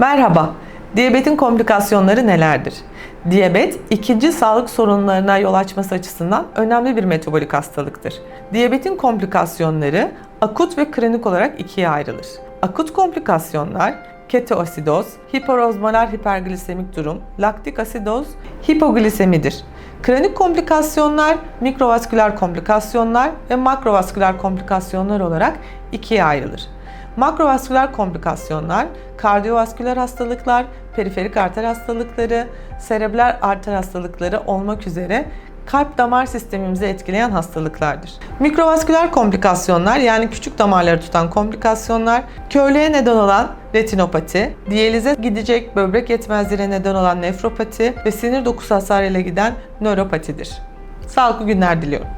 Merhaba. Diyabetin komplikasyonları nelerdir? Diyabet, ikinci sağlık sorunlarına yol açması açısından önemli bir metabolik hastalıktır. Diyabetin komplikasyonları akut ve kronik olarak ikiye ayrılır. Akut komplikasyonlar ketoasidoz, hiperozmolar hiperglisemik durum, laktik asidoz, hipoglisemidir. Kronik komplikasyonlar mikrovasküler komplikasyonlar ve makrovasküler komplikasyonlar olarak ikiye ayrılır. Makrovasküler komplikasyonlar, kardiyovasküler hastalıklar, periferik arter hastalıkları, serebral arter hastalıkları olmak üzere kalp damar sistemimizi etkileyen hastalıklardır. Mikrovasküler komplikasyonlar yani küçük damarları tutan komplikasyonlar, körlüğe neden olan retinopati, diyalize gidecek böbrek yetmezliğine neden olan nefropati ve sinir dokusu hasarıyla giden nöropatidir. Sağlıklı günler diliyorum.